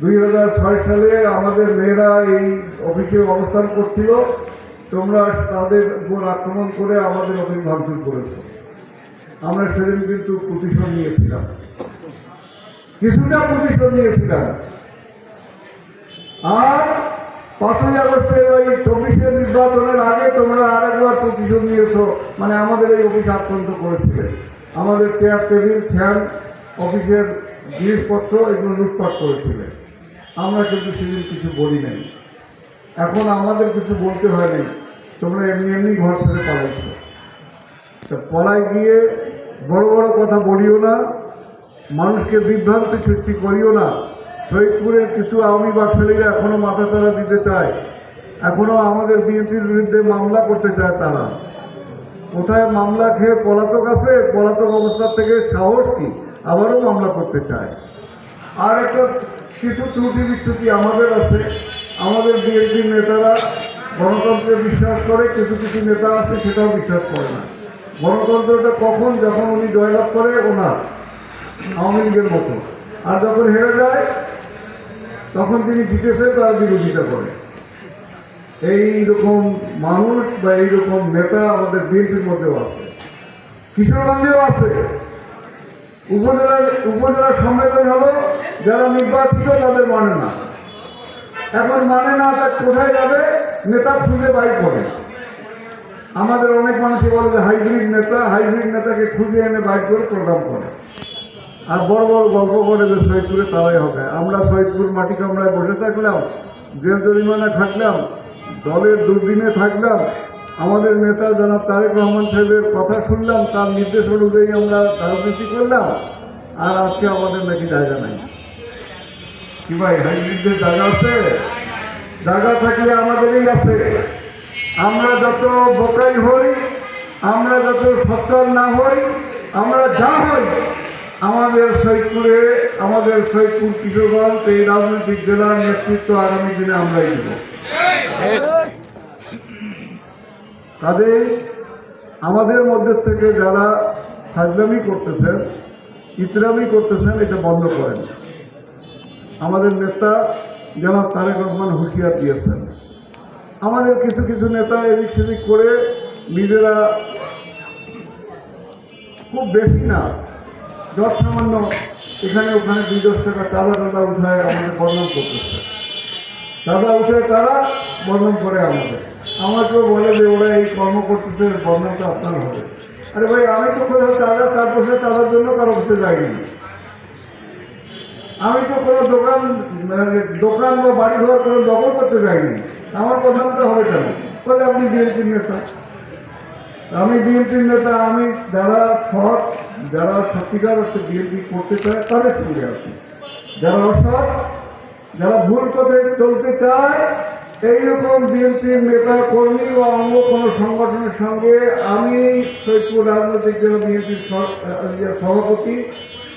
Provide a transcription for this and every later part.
দুই হাজার ছয় সালে আমাদের মেয়েরা এই অফিসে অবস্থান করছিল। তোমরা তাদের উপর আক্রমণ করে আমাদের অফিস ভাঙচুর করেছ। আমরা সেদিন কিন্তু প্রতিশোধ নিয়েছিলাম। কিছুটা প্রতিশোধ নিয়েছিলাম। আর পাঁচই আগস্টের ওই চব্বিশের নির্বাচনের আগে তোমরা আরেকবার প্রতিশোধ নিয়েছো। মানে আমাদের এই অফিস আক্রান্ত করেছিলে। আমাদের চেয়ার টেবিল ফ্যান অফিসের জিনিসপত্র এগুলো লুটপাট করেছিলে। আমরা কিন্তু সেদিন কিছু বলি নাই। এখন আমাদের কিছু বলতে হয় নাই। তোমরা এমনি এমনি ঘর ছেড়ে পালাইছো তা পলায় গিয়ে বড় বড় কথা বলিও না, মানুষকে বিভ্রান্তি সৃষ্টি করিও না। শহীদপুরের কিছু আওয়ামী ছেলেরা এখনও মাথা তারা দিতে চায়। এখনও আমাদের বিএনপির বিরুদ্ধে মামলা করতে চায় তারা। কোথায় মামলা খেয়ে পলাতক আছে? পলাতক অবস্থা থেকে সাহস কি? আবারও মামলা করতে চায়। আর একটা কিছু ত্রুটি বিচ্যুতি আমাদের আছে। আমাদের বিএনপির নেতারা গণতন্ত্রে বিশ্বাস করে, কিছু কিছু নেতা আছে সেটাও বিশ্বাস করে না। গণতন্ত্রটা কখন যখন উনি জয়লাভ করে, ওনার, আওয়ামী লীগের মতো। আর যখন হেরে যায়, তখন তিনি জিতেছে, তার বিরোধিতা করে। এই রকম মানুষ বা এই রকম নেতা আমাদের বিএনপির মধ্যেও আছে। কিশোরগঞ্জেও আছে। উপজেলার উপজেলা সম্মেলন হলো যারা নির্বাচিত তাদের মানে না। এখন মানে না, তা কোথায় যাবে, নেতা খুঁজে বাই করে। আমাদের অনেক মানুষই বলে যে হাইব্রিড নেতা, হাইব্রিড নেতাকে খুঁজে এনে বাইক করে প্রোগ্রাম করে। আর বড় বড় গল্প করে যে সৈয়দপুরে তারাই হবে। আমরা সৈয়দপুর মাটি কামড়ায় বসে থাকলাম, জেল জরিমানা খাটলাম দলের দুর্দিনে থাকলাম, আমাদের নেতা জনাব তারেক রহমান সাহেবের কথা শুনলাম, তার নির্দেশ অনুযায়ী আমরা রাজনীতি করলাম, আর আজকে আমাদের নাকি জায়গা নাই। কি ভাই হাইব্রিডদের জায়গা আছে? জায়গা থাকলে আমাদেরই আছে। আমরা যত বোকাই হই, আমরা যত সচ্ছল না হই, আমরা যা হই আমাদের সৈয়দপুরে, আমাদের সৈয়দপুর কিশোরগঞ্জ এই রাজনৈতিক জেলার নেতৃত্ব আগামী দিনে আমরাই দেব। কাজেই আমাদের মধ্যে থেকে যারা ফাজলামি করতেছেন, ইতরামি করতেছেন, এটা বন্ধ করেন। আমাদের নেতা জনাব তারেক রহমান হুঁশিয়ার দিয়েছেন। আমাদের কিছু কিছু নেতা এদিক সেদিক করে নিজেরা খুব বেশি না। যত সামান্য, এখানে ওখানে দুই দশ টাকা চাঁদা টাদা উঠায় আমাদের বর্ণন করতেছে চাঁদা উঠে তারা বর্ণন করে আমাদের। আমাকেও বলে যে ওরা এই কর্ম করতেছে, বর্ণনটা আপনার হবে। আরে ভাই, আমি তো কোথাও চাঁদা চার বছর চাঁদার জন্য কারও করতে যাইনি। আমি তো কোনো দোকান মানে দোকান বা বাড়ি ঘর কোনো দখল করতে যাইনি। আমার প্রধানটা হবে কেন? বলে আপনি বিএনপির নেতা। আমি বিএনপির নেতা, আমি যারা সৎ, যারা সত্যিকার হচ্ছে বিএনপি করতে চায়, তাদের সঙ্গে আছি। যারা অসৎ, যারা ভুল পথে চলতে চায়, এইরকম বিএনপির নেতা, কর্মী বা অন্য কোনো সংগঠনের সঙ্গে আমি সৈয়দপুর রাজনৈতিক জেলা বিএনপির সভাপতি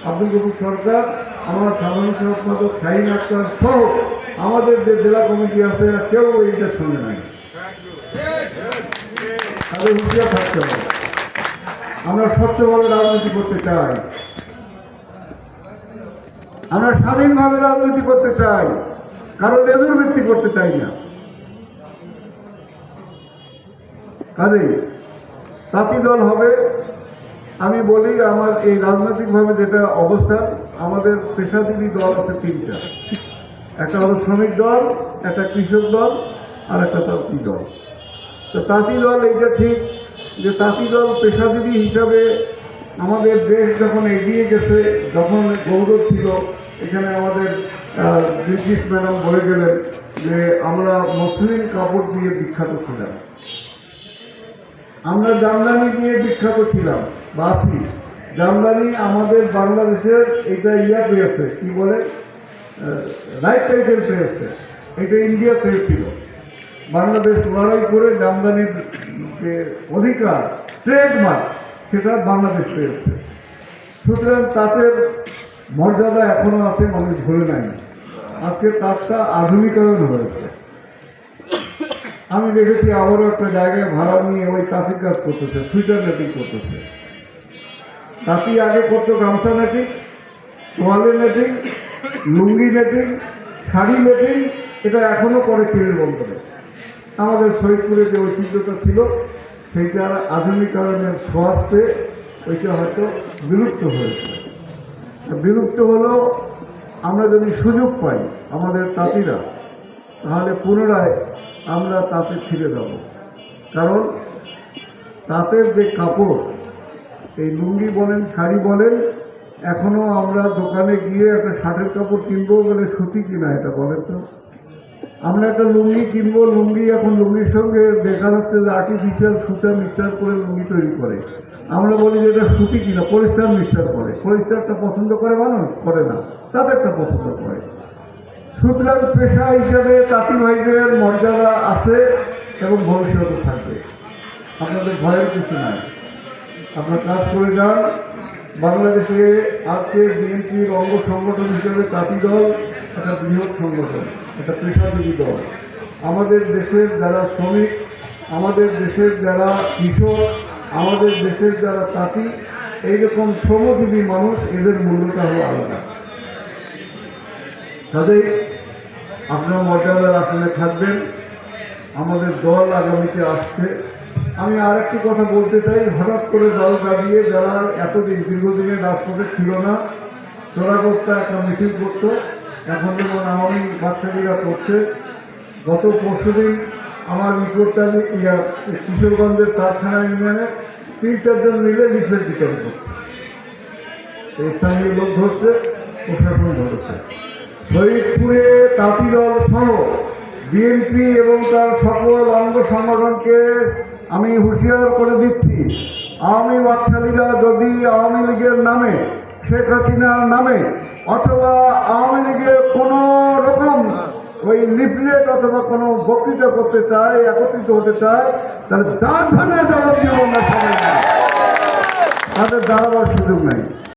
আব্দুল গফুর সরকার, আমার সাধারণ সম্পাদক শাহিন আক্তার সহ আমাদের যে জেলা কমিটি আছে, কেউ এইটা শুনে নাই তাদের হুঁশিয়ার থাকতে হবে আমরা স্বচ্ছভাবে রাজনীতি করতে চাই। আমরা স্বাধীনভাবে রাজনীতি করতে চাই। কারও লেজুর ভিত্তি করতে চাই না। কাজেই তাঁতি দল হবে। আমি বলি, আমার এই রাজনৈতিকভাবে যেটা অবস্থা, আমাদের পেশাজীবী দল আছে তিনটা। একটা হলো শ্রমিক দল, একটা কৃষক দল, আর একটা তাঁতি দল। তো তাঁতি দল এইটা ঠিক যে তাঁতি দল পেশাজীবী হিসাবে আমাদের দেশ যখন এগিয়ে গেছে, যখন গৌরব ছিল, এখানে আমাদের ব্রিটিশ ম্যাডাম বলে গেলেন যে আমরা মুসলিম কাপড় দিয়ে বিখ্যাত ছিলাম। আমরা জামদানি দিয়ে বিখ্যাত ছিলাম, বাসি। জামদানি আমাদের বাংলাদেশের এটা ইয়া পেয়েছে, কি বলে? রাইট টাইটেল পেয়েছে, এটা ইন্ডিয়া পেয়েছিল বাংলাদেশ লড়াই করে জামদানির অধিকার, ট্রেডমার্ক, সেটা বাংলাদেশ পেয়েছে। সুতরাং তাঁতের মর্যাদা এখনও আছে মানুষ ভুলে নাই আজকে তাঁতটা আধুনিকায়ন হয়েছে। আমি দেখেছি আবারও একটা জায়গায় ভাড়া নিয়ে ওই তাঁতির কাজ করতেছে, সুইটার নেটিং করতেছে। তাঁতি আগে করতো গামছা নেটিং তোয়ালে নেটিং লুঙ্গি নেটিং শাড়ি লেটিন এটা এখনও করে কেড়ে বন্ধনে আমাদের শহীদপুরে যে ঐতিহ্যটা ছিল সেইটা আধুনিকায়নের ছোঁয়াতে ওইটা হয়তো বিলুপ্ত হয়েছে। বিলুপ্ত হলেও আমরা যদি সুযোগ পাই আমাদের তাঁতিরা, তাহলে পুনরায় আমরা তাঁতে ফিরে যাব। কারণ তাঁতের যে কাপড়, এই লুঙ্গি বলেন, শাড়ি বলেন এখনও আমরা দোকানে গিয়ে একটা শার্টের কাপড় কিনবো বলে সুতি কিনা এটা বলেন তো? আমরা একটা লুঙ্গি কিনবো, লুঙ্গি এখন লুঙ্গির সঙ্গে দেখা যাচ্ছে যে আর্টিফিশিয়াল সুতা মিক্সচার করে লুঙ্গি তৈরি করে। আমরা বলি যে এটা সুতি কিনা পরিষ্কার মিক্সচার করে। পরিষ্কারটা পছন্দ করে মানুষ? করে না। তাদেরটা পছন্দ করে। সুতরাং পেশা হিসাবে তাঁতি ভাইদের মর্যাদা আছে এবং ভবিষ্যতে থাকবে। আপনাদের ভয়ের কিছু নাই। আপনার কাজ করে যান। বাংলাদেশে আজকে বিএনপির অঙ্গ সংগঠন হিসেবে তাঁতি দল, একটা বৃহৎ সংগঠন, একটা পেশাজীবী দল। আমাদের দেশের যারা শ্রমিক, আমাদের দেশের যারা কৃষক, আমাদের দেশের যারা তাঁতি, এইরকম শ্রমজীবী মানুষ এদের মূল্যটা হলো আলাদা। কাজেই আপনার মর্যাদার আসনে থাকবেন। আমাদের দল আগামীতে আসছে। আমি আর একটি কথা বলতে চাই, হঠাৎ করে দল দাঁড়িয়ে যারা এতদিন, দীর্ঘদিনের রাজপথে ছিল না, চোরাগোপ্তা একটা মিছিল করতো। এখন যেমন আওয়ামী বাচ্চাটিরা করছে। গত পরশুদিন আমার ইয়া কিশোরগঞ্জের কারখানা ইউনিয়নে তিন চারজন মিলে লিফলেট বিতরণ করছে। স্থানীয় লোক ধরছে, প্রশাসন ধরেছে। ফরিদপুরে তাঁতি দল সহ বিএনপি এবং তার সকল অঙ্গ সংগঠনকে আমি হুঁশিয়ার করে দিচ্ছি, আওয়ামী বাকশালীরা যদি আওয়ামী লীগের নামে, শেখ হাসিনার নামে, অথবা আওয়ামী লীগের কোনো রকম ওই লিফলেট অথবা কোনো বক্তৃতা করতে চায়, একত্রিত হতে চায়, তাহলে দাঁড় ভাঙে তাদের দাঁড়াবার সুযোগ নাই।